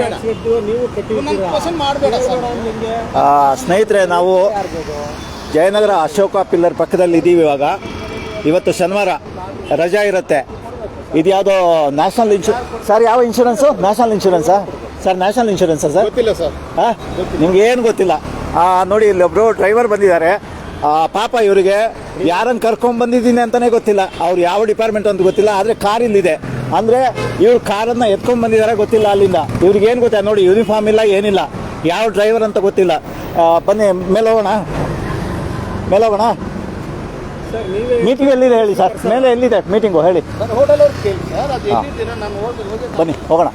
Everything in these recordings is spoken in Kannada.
ಬೇಡ. ಮಾಡಬೇಡ ಸ್ನೇಹಿತರೆ ನಾವು ಜಯನಗರ ಅಶೋಕ ಪಿಲ್ಲರ್ ಪಕ್ಕದಲ್ಲಿ ಇದ್ದೀವಿ ಇವಾಗ. ಇವತ್ತು ಶನಿವಾರ ರಜಾ ಇರುತ್ತೆ. ಇದು ಯಾವುದೋ ನ್ಯಾಷನಲ್ ಇನ್ಶೂ ಸರ್ ಯಾವ ಇನ್ಶೂರೆನ್ಸು ನ್ಯಾಷನಲ್ ಇನ್ಶೂರೆನ್ಸಾ ಸರ್ ನ್ಯಾಷನಲ್ ಇನ್ಶೂರೆನ್ಸಾ ಸರ್? ಗೊತ್ತಿಲ್ಲ ಸರ್. ಹಾಂ ನಿಮ್ಗೆ ಏನು ಗೊತ್ತಿಲ್ಲ. ನೋಡಿ ನೋಡಿ ಇಲ್ಲೊಬ್ರು ಡ್ರೈವರ್ ಬಂದಿದ್ದಾರೆ. ಪಾಪ ಇವರಿಗೆ ಯಾರನ್ನು ಕರ್ಕೊಂಡು ಬಂದಿದ್ದೀನಿ ಅಂತಲೇ ಗೊತ್ತಿಲ್ಲ. ಅವ್ರು ಯಾವ ಡಿಪಾರ್ಟ್ಮೆಂಟ್ ಅಂತ ಗೊತ್ತಿಲ್ಲ ಆದರೆ ಕಾರ್ ಇಲ್ಲಿದೆ. ಅಂದರೆ ಇವ್ರು ಕಾರನ್ನು ಎತ್ಕೊಂಡು ಬಂದಿದ್ದಾರೆ ಗೊತ್ತಿಲ್ಲ ಅಲ್ಲಿಂದ. ಇವ್ರಿಗೆ ಏನು ಗೊತ್ತಾ? ನೋಡಿ ಯೂನಿಫಾರ್ಮ್ ಇಲ್ಲ ಏನಿಲ್ಲ. ಯಾವ ಡ್ರೈವರ್ ಅಂತ ಗೊತ್ತಿಲ್ಲ. ಬನ್ನಿ ಮೇಲೆ ಹೋಗೋಣ. ಮೇಲೆ ಹೋಗೋಣ. ಮೀಟಿಂಗ್ ಎಲ್ಲಿದೆ ಹೇಳಿ ಸರ್ ಮೇಲೆ ಎಲ್ಲಿದೆ ಮೀಟಿಂಗು ಹೇಳಿ. ಬನ್ನಿ ಹೋಗೋಣ.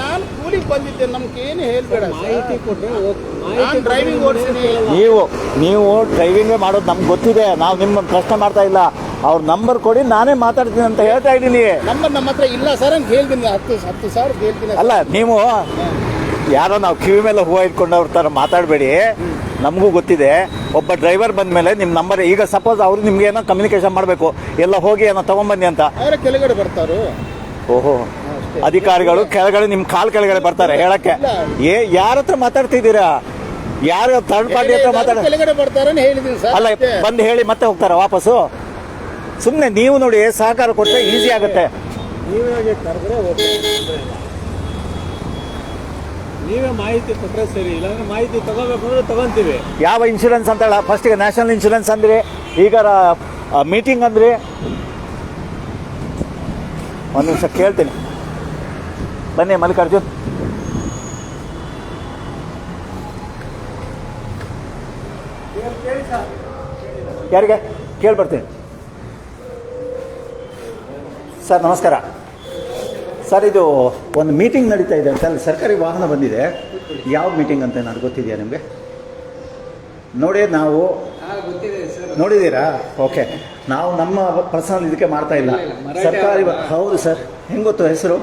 ನಾನು ಕೂಲಿಗೆ ಬಂದಿದ್ದೆ ನಮ್ಗೆ ಏನು ಹೇಳ್ಬೇಡ ಮಾಹಿತಿ ಕೊಟ್ಟರೆ ನಾನು ಮಾಹಿತಿ ಡ್ರೈವಿಂಗ್ ಓಡಿಸಿದೆ ನೀವು ನೀವು ಡ್ರೈವಿಂಗೇ ಮಾಡೋದು ನಮ್ಗೆ ಗೊತ್ತಿದೆ ನಾವು ನಿಮ್ಮ ಪ್ರಶ್ನೆ ಮಾಡ್ತಾ ಇಲ್ಲ. ಅವ್ರ ನಂಬರ್ ಕೊಡಿ ನಾನೇ ಮಾತಾಡ್ತೀನಿ ಅಂತ ಹೇಳ್ತಾ ಇದ್ದೀನಿ. ನಂಬರ್ ನಮ್ಮ ಹತ್ರ ಇಲ್ಲ ಸರ್ ಅಂತ ಹೇಳ್ತೀನಿ ಹತ್ತು ಹತ್ತು ಸಾವಿರ ಹೇಳ್ತೀನಿ ಅಲ್ಲ ನೀವು ಯಾರೋ ನಾವು ಕಿವಿ ಮೇಲೆ ಹೂವು ಇಟ್ಕೊಂಡವ್ರ ಥರ ಮಾತಾಡಬೇಡಿ. ನಮಗೂ ಗೊತ್ತಿದೆ ಒಬ್ಬ ಡ್ರೈವರ್ ಬಂದ ಮೇಲೆ ನಿಮ್ಮ ನಂಬರ್ ಈಗ ಸಪೋಸ್ ಅವ್ರು ನಿಮ್ಗೆ ಏನೋ ಕಮ್ಯುನಿಕೇಶನ್ ಮಾಡಬೇಕು ಎಲ್ಲ ಹೋಗಿ ಏನೋ ತೊಗೊಂಬನ್ನಿ ಅಂತ. ಅವರ ಕೆಳಗಡೆ ಬರ್ತಾರೋ. ಓಹೋ. ಅಧಿಕಾರಿಗಳು ಕೆಳಗಡೆ ನಿಮ್ ಕಾಲ್ ಕೆಳಗಡೆ ಬರ್ತಾರೆ ಹೇಳಕ್ಕೆ. ಏ ಯಾರ ಹತ್ರ ಮಾತಾಡ್ತಿದ್ದೀರಾ? ಯಾರು ಥರ್ಡ್ ಪಾರ್ಟಿ ಹತ್ರ ಮಾತಾಡ ಅಲ್ಲ ಬಂದು ಹೇಳಿ ಮತ್ತೆ ಹೋಗ್ತಾರ ವಾಪಸ್ ಸುಮ್ಮನೆ ನೀವು ನೋಡಿ ಸಹಕಾರ ಕೊಟ್ಟರೆ ಈಸಿ ಆಗುತ್ತೆ. ನೀವೇ ಮಾಹಿತಿ ಕೊಟ್ಟರೆ ಸರಿ ಇಲ್ಲಾಂದ್ರೆ ಮಾಹಿತಿ ತಗೋಬೇಕು ಅಂದ್ರೆ ತಗೊಂತೀವಿ. ಯಾವ ಇನ್ಶೂರೆನ್ಸ್ ಅಂತ ಹೇಳ ಫಸ್ಟಿಗೆ ನ್ಯಾಷನಲ್ ಇನ್ಶೂರೆನ್ಸ್ ಅಂದ್ರೆ ಈಗ ಮೀಟಿಂಗ್ ಅಂದ್ರೆ ಒಂದು ನಿಮಿಷ ಕೇಳ್ತೀನಿ. ಬನ್ನಿ, ಮಲ್ಲಿಕಾರ್ಜುನ್. ಯಾರಿಗೆ? ಕೇಳಿ ಬರ್ತೀನಿ. ಸರ್, ನಮಸ್ಕಾರ. ಸರ್, ಇದು ಒಂದು ಮೀಟಿಂಗ್ ನಡೀತಾ ಇದೆ ಅಂತ ಸರ್ಕಾರಿ ವಾಹನ ಬಂದಿದೆ. ಯಾವ ಮೀಟಿಂಗ್ ಅಂತ ನನಗೆ ಗೊತ್ತಿದೆಯಾ ನಿಮಗೆ? ನೋಡಿ, ನಾವು ನೋಡಿದ್ದೀರಾ? ಓಕೆ. ನಾವು ನಮ್ಮ ಪರ್ಸನಲ್ ಇದಕ್ಕೆ ಮಾಡ್ತಾ ಇಲ್ಲ. ಸರ್ಕಾರಿ? ಹೌದು ಸರ್. ಹೆಂಗೆ ಗೊತ್ತು ಹೆಸರು?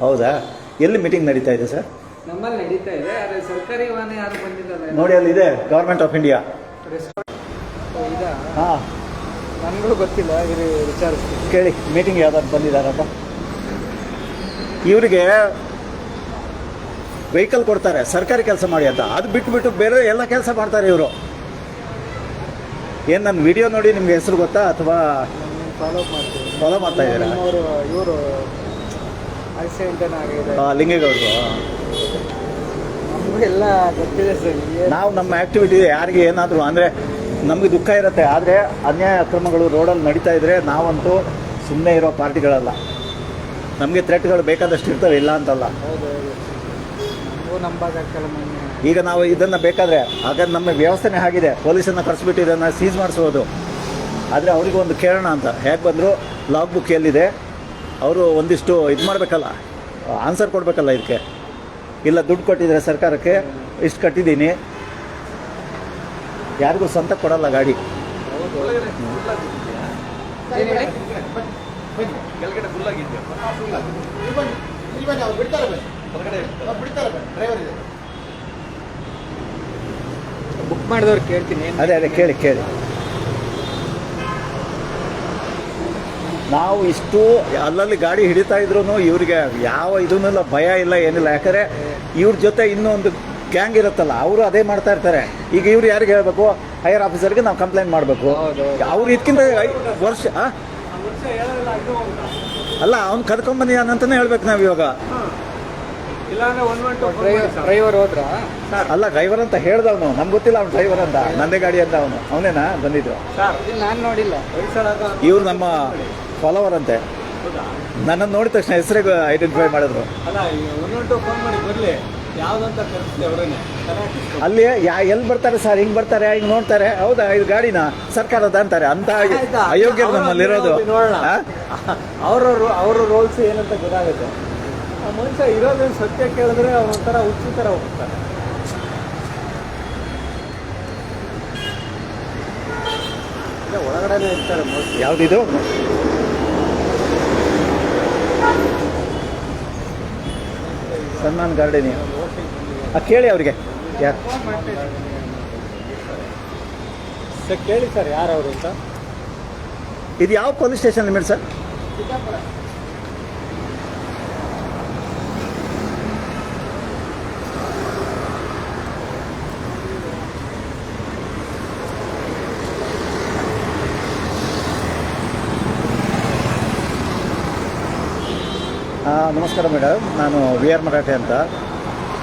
ಹೌದಾ? ಎಲ್ಲಿ ಮೀಟಿಂಗ್ ನಡೀತಾ ಇದೆ ಸರ್? ನಮ್ಮಲ್ಲಿ ನಡೀತಾ ಇದೆ ಆದ್ರೆ ಸರ್ಕಾರಿ ವಾಹನ ಯಾರು ಬಂದಿದ್ದಾರೆ ನೋಡಿ ಅಲ್ಲಿ ಇದೆ ಗೌರ್ಮೆಂಟ್ ಆಫ್ ಇಂಡಿಯಾ ಹಾಂ. ನನಗೂ ಗೊತ್ತಿಲ್ಲ ಇರಿ ವಿಚಾರಿಸ್ತೀನಿ. ಕೇಳಿ ಮೀಟಿಂಗ್ ಯಾವ್ದಾದ್ರು ಬಂದಿದ್ದಾರಪ್ಪ ಇವರಿಗೆ ವೆಹಿಕಲ್ ಕೊಡ್ತಾರೆ ಸರ್ಕಾರಿ ಕೆಲಸ ಮಾಡಿ ಅಂತ. ಅದು ಬಿಟ್ಟು ಬಿಟ್ಟು ಬೇರೆ ಎಲ್ಲ ಕೆಲಸ ಮಾಡ್ತಾರೆ ಇವರು. ಏನು ನನ್ನ ವಿಡಿಯೋ ನೋಡಿ ನಿಮ್ಗೆ ಹೆಸರು ಗೊತ್ತಾ ಅಥವಾ ಫಾಲೋ ಫಾಲೋ ಮಾಡ್ತಾ ಇದ್ದಾರೆ? ಇವರು ಲಿಂಗೇಗೌಡರು. ಎಲ್ಲ ಗೊತ್ತಿದೆ ಸರ್ ನಾವು ನಮ್ಮ ಆಕ್ಟಿವಿಟಿ ಯಾರಿಗೆ ಏನಾದರೂ ಅಂದರೆ ನಮಗೆ ದುಃಖ ಇರುತ್ತೆ ಆದರೆ ಅನ್ಯಾಯ ಅಕ್ರಮಗಳು ರೋಡಲ್ಲಿ ನಡೀತಾ ಇದ್ದರೆ ನಾವಂತೂ ಸುಮ್ಮನೆ ಇರೋ ಪಾರ್ಟಿಗಳಲ್ಲ. ನಮಗೆ ಥ್ರೆಟ್ಗಳು ಬೇಕಾದಷ್ಟು ಇರ್ತವೆ ಇಲ್ಲ ಅಂತಲ್ಲ. ಈಗ ನಾವು ಇದನ್ನು ಬೇಕಾದರೆ ಆಗ ನಮ್ಮ ವ್ಯವಸ್ಥೆನೇ ಆಗಿದೆ ಪೊಲೀಸನ್ನು ಕರೆಸ್ಬಿಟ್ಟು ಇದನ್ನು ಸೀಸ್ ಮಾಡಿಸ್ಬೋದು ಆದರೆ ಅವ್ರಿಗೂ ಒಂದು ಕೇಳೋಣ ಅಂತ. ಹೇಗೆ ಬಂದರು ಲಾಗ್ ಬುಕ್ ಎಲ್ಲಿದೆ? ಅವರು ಒಂದಿಷ್ಟು ಇದು ಮಾಡಬೇಕಲ್ಲ ಆನ್ಸರ್ ಕೊಡಬೇಕಲ್ಲ ಇದಕ್ಕೆ. ಇಲ್ಲ ದುಡ್ಡು ಕೊಟ್ಟಿದ್ದಾರೆ ಸರ್ಕಾರಕ್ಕೆ ಇಷ್ಟು ಕಟ್ಟಿದ್ದೀನಿ. ಯಾರಿಗೂ ಸ್ವಂತ ಕೊಡಲ್ಲ ಗಾಡಿ. ಬುಕ್ ಮಾಡಿದವ್ರು ಕೇಳ್ತೀನಿ. ಅದೇ ಅದೇ ಕೇಳಿ ಕೇಳಿ. ನಾವು ಇಷ್ಟು ಅಲ್ಲಲ್ಲಿ ಗಾಡಿ ಹಿಡಿತಾ ಇದ್ರು ಇವ್ರಿಗೆ ಯಾವ ಇದನ್ನೆಲ್ಲ ಭಯ ಇಲ್ಲ ಏನಿಲ್ಲ. ಯಾಕಂದರೆ ಇವ್ರ ಜೊತೆ ಇನ್ನೊಂದು ಒಂದು ಗ್ಯಾಂಗ್ ಇರುತ್ತಲ್ಲ ಅವರು ಅದೇ ಮಾಡ್ತಾ ಇರ್ತಾರೆ. ಈಗ ಇವ್ರು ಯಾರಿಗೆ ಹೇಳಬೇಕು? ಹೈಯರ್ ಆಫೀಸರ್ಗೆ ನಾವು ಕಂಪ್ಲೇಂಟ್ ಮಾಡಬೇಕು. ಅವ್ರು ಇದಕ್ಕಿಂತ ವರ್ಷ ಆ? ಅಲ್ಲ ಅವ್ನು ಕರ್ಕೊಂಬಂದಿದ್ದಾನಂತಲೇ ಹೇಳ್ಬೇಕು ನಾವು ಇವಾಗ. ಡ್ರೈವರ್ ಹೋದ್ರ? ಅಲ್ಲ ಡ್ರೈವರ್ ಅಂತ ಹೇಳ್ದವನು. ನಮ್ಗೆ ಗೊತ್ತಿಲ್ಲ ಅವ್ನು ಡ್ರೈವರ್ ಅಂತ. ನಂದೇ ಗಾಡಿ ಅಂತ ಅವನು. ಅವನೇನಾ ಬಂದಿದ್ರು ನಾನು ನೋಡಿಲ್ಲ. ಇವ್ರು ನಮ್ಮ ಫಾಲೋವರ್ ಅಂತೆ. ನನ್ನನ್ನು ನೋಡಿದ ತಕ್ಷಣ ಹೆಸರಿಗೆ ಐಡೆಂಟಿಫೈ ಮಾಡಿದ್ರು. ಅಲ್ಲ ಯಾ ಎಲ್ಲಿ ಬರ್ತಾರೆ ಸರ್? ಹಿಂಗೆ ಬರ್ತಾರೆ? ಹಿಂಗೆ ನೋಡ್ತಾರೆ? ಹೌದಾ? ಇದು ಗಾಡಿನ? ಸರ್ಕಾರದ ಅಂತಾರೆ. ಅಂತ ಅಯೋಗ್ಯ ನಮ್ಮಲ್ಲಿರೋದು ಆ? ಅವ್ರ ಅವ್ರ ರೋಲ್ಸ್ ಏನಂತ ಗೊತ್ತಾಗುತ್ತೆ? ಆ ಮನುಷ್ಯ ಇರೋದೇನು ಸತ್ಯ ಕೇಳಿದ್ರೆ ಒಂಥರ ಹುಚ್ಚು ಥರ ಹೋಗ್ತಾರೆ ಒಳಗಡೆನೇ ಇರ್ತಾರೆ ಮೋಸ್ಟ್ಲಿ. ಯಾವ್ದಿದು? ಸನ್ಮಾನ್ ಗಾರ್ಡನಿ. ಆ, ಕೇಳಿ ಅವರಿಗೆ. ಯಾರು? ಸರ್ ಕೇಳಿ ಸರ್ ಯಾರು ಅವರು ಅಂತ? ಇದು ಯಾವ ಪೊಲೀಸ್ ಸ್ಟೇಷನ್ ಲಿಮಿಟ್ ಸರ್? ನಮಸ್ಕಾರ ಮೇಡಮ್. ನಾನು ವಿ ಆರ್ ಮರಾಠೆ ಅಂತ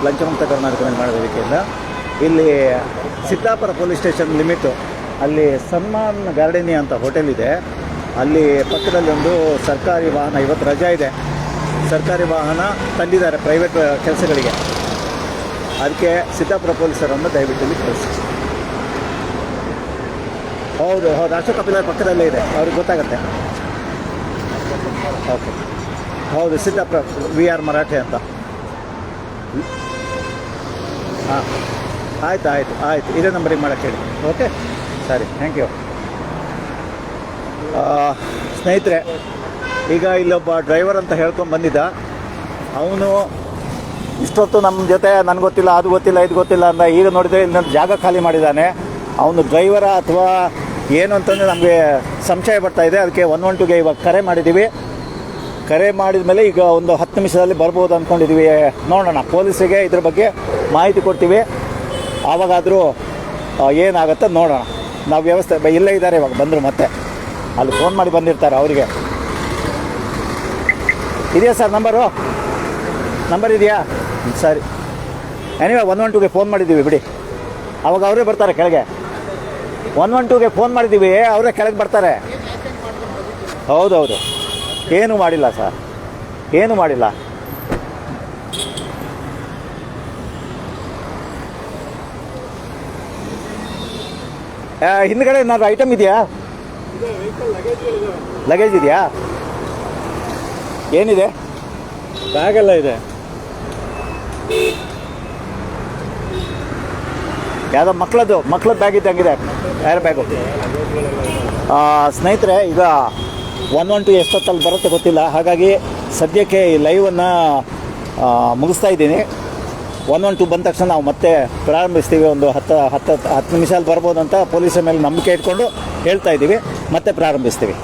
ಲಂಚಮುಕ್ತ ಕರ್ನಾಟಕದಲ್ಲಿ ಮಾಡೋದಕ್ಕೆಲ್ಲ ಇಲ್ಲಿ ಸಿದ್ದಾಪುರ ಪೊಲೀಸ್ ಸ್ಟೇಷನ್ ಲಿಮಿಟು ಅಲ್ಲಿ ಸನ್ಮಾನ್ ಗಾರ್ಡನಿ ಅಂತ ಹೋಟೆಲ್ ಇದೆ. ಅಲ್ಲಿ ಪಕ್ಕದಲ್ಲಿ ಒಂದು ಸರ್ಕಾರಿ ವಾಹನ ಇವತ್ತು ರಜಾ ಇದೆ. ಸರ್ಕಾರಿ ವಾಹನ ತಂದಿದ್ದಾರೆ ಪ್ರೈವೇಟ್ ಕೆಲಸಗಳಿಗೆ. ಅದಕ್ಕೆ ಸಿದ್ದಾಪುರ ಪೊಲೀಸರನ್ನು ದಯವಿಟ್ಟು ಕಳಿಸಿ. ಹೌದು ಹೌದು. ಅಶೋಕ ಪಿಲ್ಲರ್ ಪಕ್ಕದಲ್ಲೇ ಇದೆ. ಅವ್ರಿಗೆ ಗೊತ್ತಾಗತ್ತೆ. ಓಕೆ. ಹೌದು ಸಿದ್ದಾಪುರ ವಿ ಆರ್ ಮರಾಠೆ ಅಂತ. ಹಾಂ, ಆಯ್ತು, ಆಯಿತು ಆಯಿತು. ಇದೇ ನಂಬರಿಗೆ ಮಾಡೋಕ್ಕೆ ಹೇಳಿ. ಓಕೆ ಸರಿ ಥ್ಯಾಂಕ್ ಯು ಸ್ನೇಹಿತರೆ, ಈಗ ಇಲ್ಲೊಬ್ಬ ಡ್ರೈವರ್ ಅಂತ ಹೇಳ್ಕೊಂಡು ಬಂದಿದ್ದ. ಅವನು ಇಷ್ಟೊತ್ತು ನಮ್ಮ ಜೊತೆ, ನನಗೆ ಗೊತ್ತಿಲ್ಲ, ಅದು ಗೊತ್ತಿಲ್ಲ, ಇದು ಗೊತ್ತಿಲ್ಲ ಅಂತ ಈಗ ನೋಡಿದರೆ ಇಲ್ಲಿ ಜಾಗ ಖಾಲಿ ಮಾಡಿದ್ದಾನೆ ಅವನು ಡ್ರೈವರ ಅಥವಾ ಏನು ಅಂತಂದರೆ ನಮಗೆ ಸಂಶಯ ಬರ್ತಾ ಇದೆ. ಅದಕ್ಕೆ ಒನ್ ಒನ್ ಟುಗೆ ಇವಾಗ ಕರೆ ಮಾಡಿದ್ದೀವಿ ಕರೆ ಮಾಡಿದ ಮೇಲೆ ಈಗ ಒಂದು ಹತ್ತು ನಿಮಿಷದಲ್ಲಿ ಬರ್ಬೋದು ಅಂದ್ಕೊಂಡಿದ್ದೀವಿ ನೋಡೋಣ. ಪೊಲೀಸಿಗೆ ಇದ್ರ ಬಗ್ಗೆ ಮಾಹಿತಿ ಕೊಡ್ತೀವಿ. ಆವಾಗಾದರೂ ಏನಾಗುತ್ತೆ ನೋಡೋಣ. ನಾವು ವ್ಯವಸ್ಥೆ ಇಲ್ಲೇ ಇದ್ದಾರೆ ಇವಾಗ, ಬಂದರು ಮತ್ತೆ. ಅಲ್ಲಿ ಫೋನ್ ಮಾಡಿ ಬಂದಿರ್ತಾರೆ ಅವರಿಗೆ. ಇದೆಯಾ ಸರ್, ನಂಬರು? ನಂಬರ್ ಇದೆಯಾ? ಸರಿ. ಎನಿವೆ ಒನ್ ಒನ್ ಟೂಗೆ ಫೋನ್ ಮಾಡಿದ್ದೀವಿ ಬಿಡಿ. ಅವಾಗ ಅವರೇ ಬರ್ತಾರೆ ಕೆಳಗೆ. ಒನ್ ಒನ್ ಟೂಗೆ ಫೋನ್ ಮಾಡಿದ್ದೀವಿ ಅವರೇ ಕೆಳಗೆ ಬರ್ತಾರೆ. ಹೌದೌದು. ಏನು ಮಾಡಿಲ್ಲ ಸರ್? ಏನು ಮಾಡಿಲ್ಲ? ಹಿಂದ್ಗಡೆ ಏನಾದ್ರು ಐಟಮ್ ಇದೆಯಾ? ಲಗೇಜ್ ಇದೆಯಾ? ಏನಿದೆ? ಬ್ಯಾಗೆಲ್ಲ ಇದೆ. ಯಾವುದೋ ಮಕ್ಕಳದ್ದು ಮಕ್ಕಳದ್ದು ಬ್ಯಾಗ್ ಇದ್ದಂಗಿದೆ. ಯಾರ ಬ್ಯಾಗು ಸ್ನೇಹಿತರೆ ಈಗ ಒನ್ ಒನ್ ಟು ಎಷ್ಟೊತ್ತಲ್ಲಿ ಬರುತ್ತೆ ಗೊತ್ತಿಲ್ಲ. ಹಾಗಾಗಿ ಸದ್ಯಕ್ಕೆ ಈ ಲೈವನ್ನು ಮುಗಿಸ್ತಾ ಇದ್ದೀನಿ. ಒನ್ ಒನ್ ಟು ಬಂದ ತಕ್ಷಣ ನಾವು ಮತ್ತೆ ಪ್ರಾರಂಭಿಸ್ತೀವಿ. ಒಂದು ಹತ್ತು ಹತ್ತು ಹತ್ತು ನಿಮಿಷ ಬರ್ಬೋದು ಅಂತ ಪೊಲೀಸರ ಮೇಲೆ ನಂಬಿಕೆ ಇಟ್ಕೊಂಡು ಹೇಳ್ತಾ ಇದ್ದೀವಿ. ಮತ್ತೆ ಪ್ರಾರಂಭಿಸ್ತೀವಿ.